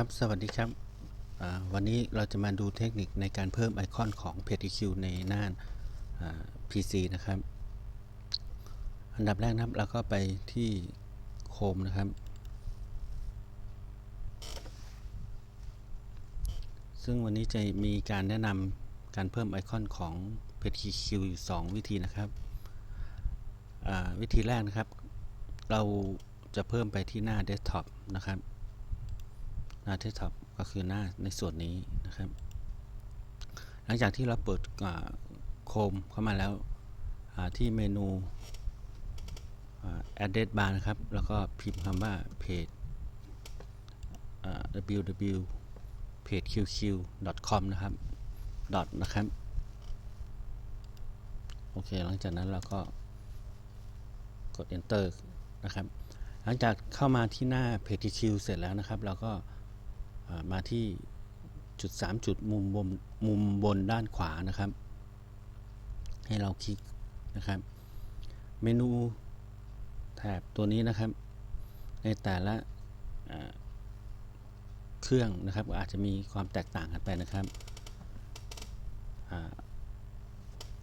ครับสวัสดีครับ วันนี้เราจะมาดูเทคนิคในการเพิ่มไอคอนของ PageQ ในหน้า PC นะครับ อันดับแรกนะครับเราก็ไปที่โคมนะครับ ซึ่งวันนี้จะมีการแนะนำการเพิ่มไอคอนของ PageQ อยู่ 2 วิธีนะครับ วิธีแรกนะครับ เราจะเพิ่มไปที่หน้าเดสก์ท็อปนะครับ หน้าเดสท็อปก็คือหน้าในส่วนนี้นะครับ หลังจากที่เราเปิดโคมเข้ามาแล้วที่เมนู address bar นะครับ แล้วก็พิมพ์คำว่า page www pageqq.com นะครับ dot นะครับ โอเค หลังจากนั้นเราก็กด enter นะครับ หลังจากเข้ามาที่หน้า PageQ เสร็จแล้วนะครับ เราก็ มาที่จุด 3 จุดมุมบนมุมบนด้านขวานะครับ ให้เราคลิกนะครับ เมนูแถบตัวนี้นะครับ ในแต่ละเครื่องนะครับอาจจะมีความแตกต่างกันไปนะครับ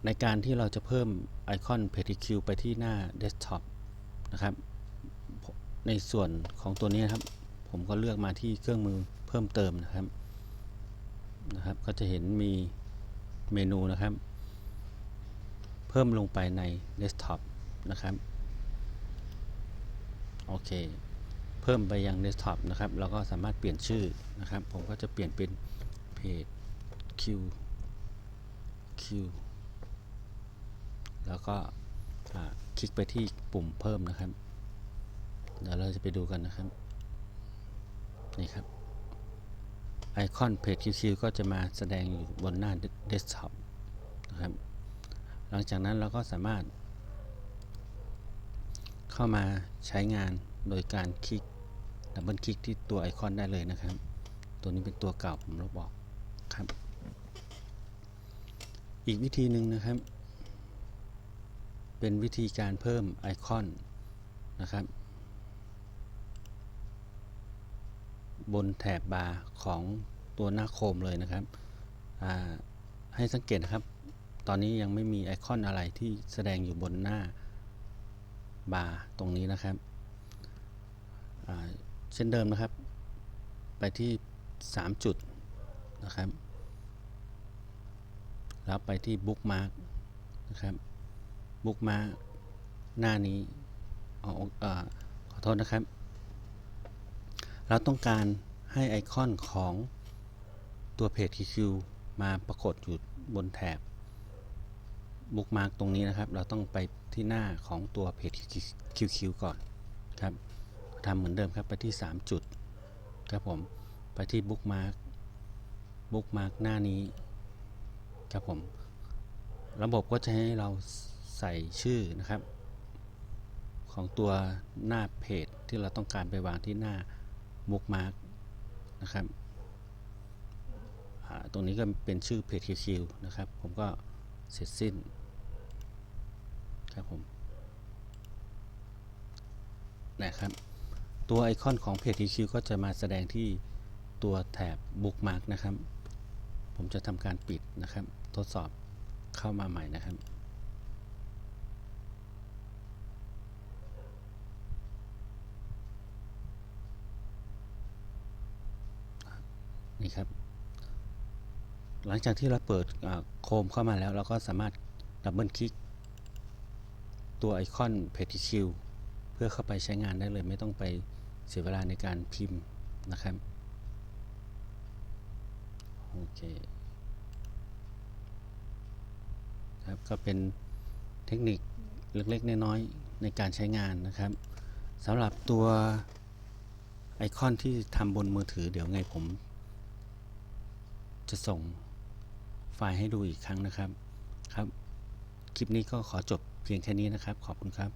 ในการที่เราจะเพิ่มไอคอน PageQ ไปที่หน้าเดสก์ท็อปนะครับ ในส่วนของตัวนี้นครับ ผมก็เลือกมาที่เครื่องมือ พิ่มเติมนะครับนะครับ ก็จะเห็นมีเมนูนะครับ เพิ่มลงไปในเดสก์ท็อปนะครับโอเค เพิ่มไปยังเดสก์ท็อปนะครับเราก็สามารถเปลี่ยนชื่อนะครับ ผมก็จะเปลี่ยนเป็นเพจ Q Q แล้วก็คลิกไปที่ปุ่มเพิ่มนะครับ เดี๋ยวเราจะไปดูกันนะครับ นี่ครับ ไอคอนเพจ QQ ก็จะมาแสดงอยู่บนหน้าเดสก์ท็อปนะครับ หลังจากนั้นเราก็สามารถ เข้ามาใช้งานโดยการคลิกดับเบิลคลิกที่ตัวไอคอนได้เลยนะครับ ตัวนี้เป็นตัวเก่าผมลบออกครับ อีกวิธีหนึ่งนะครับ เป็นวิธีการเพิ่มไอคอนนะครับ บนแถบบาร์ของตัวหน้าโคมเลยนะครับ ให้สังเกตนะครับ ตอนนี้ยังไม่มีไอคอนอะไรที่แสดงอยู่บนหน้าบาร์ตรงนี้นะครับ เช่นเดิมนะครับ ไปที่ 3 จุดนะครับ แล้วไปที่บุ๊กมาร์กนะครับบุ๊กมาร์กหน้านี้ออขอโทษนะครับ เราต้องการให้ไอคอนของตัวเพจ QQ มาปรากฏอยู่บนแถบบุ๊กมาร์กตรงนี้นะครับ เราต้องไปที่หน้าของตัวเพจ QQ ก่อนครับทำเหมือนเดิมครับไปที่ 3 จุดครับผมไปที่บุ๊กมาร์กบุ๊กมาร์กหน้านี้ครับผม ระบบก็จะให้เราใส่ชื่อนะครับ ของตัวหน้าเพจที่เราต้องการไปวางที่หน้า บุ๊กมาร์กนะครับตรงนี้ก็เป็นชื่อเพจ QQ นะครับ ผมก็เสร็จสิ้นครับผมนะครับ ตัวไอคอนของเพจ QQ ก็จะมาแสดงที่ตัวแถบบุ๊กมาร์กนะครับ ผมจะทำการปิดนะครับ ทดสอบเข้ามาใหม่นะครับ ครับ หลังจากที่เราเปิดโคมเข้ามาแล้ว เราก็สามารถดับเบิลคลิก ตัวไอคอนเพจคิวเพื่อเข้าไปใช้งานได้เลยไม่ต้องไปเสียเวลาในการพิมพ์นะครับโอเคครับก็เป็นเทคนิคเล็กๆน้อยๆในการใช้งานนะครับสำหรับตัวไอคอนที่ทำบนมือถือเดี๋ยวไงผม จะส่งไฟล์ให้ดูอีกครั้งนะครับครับ คลิปนี้ก็ขอจบเพียงแค่นี้นะครับ ขอบคุณครับ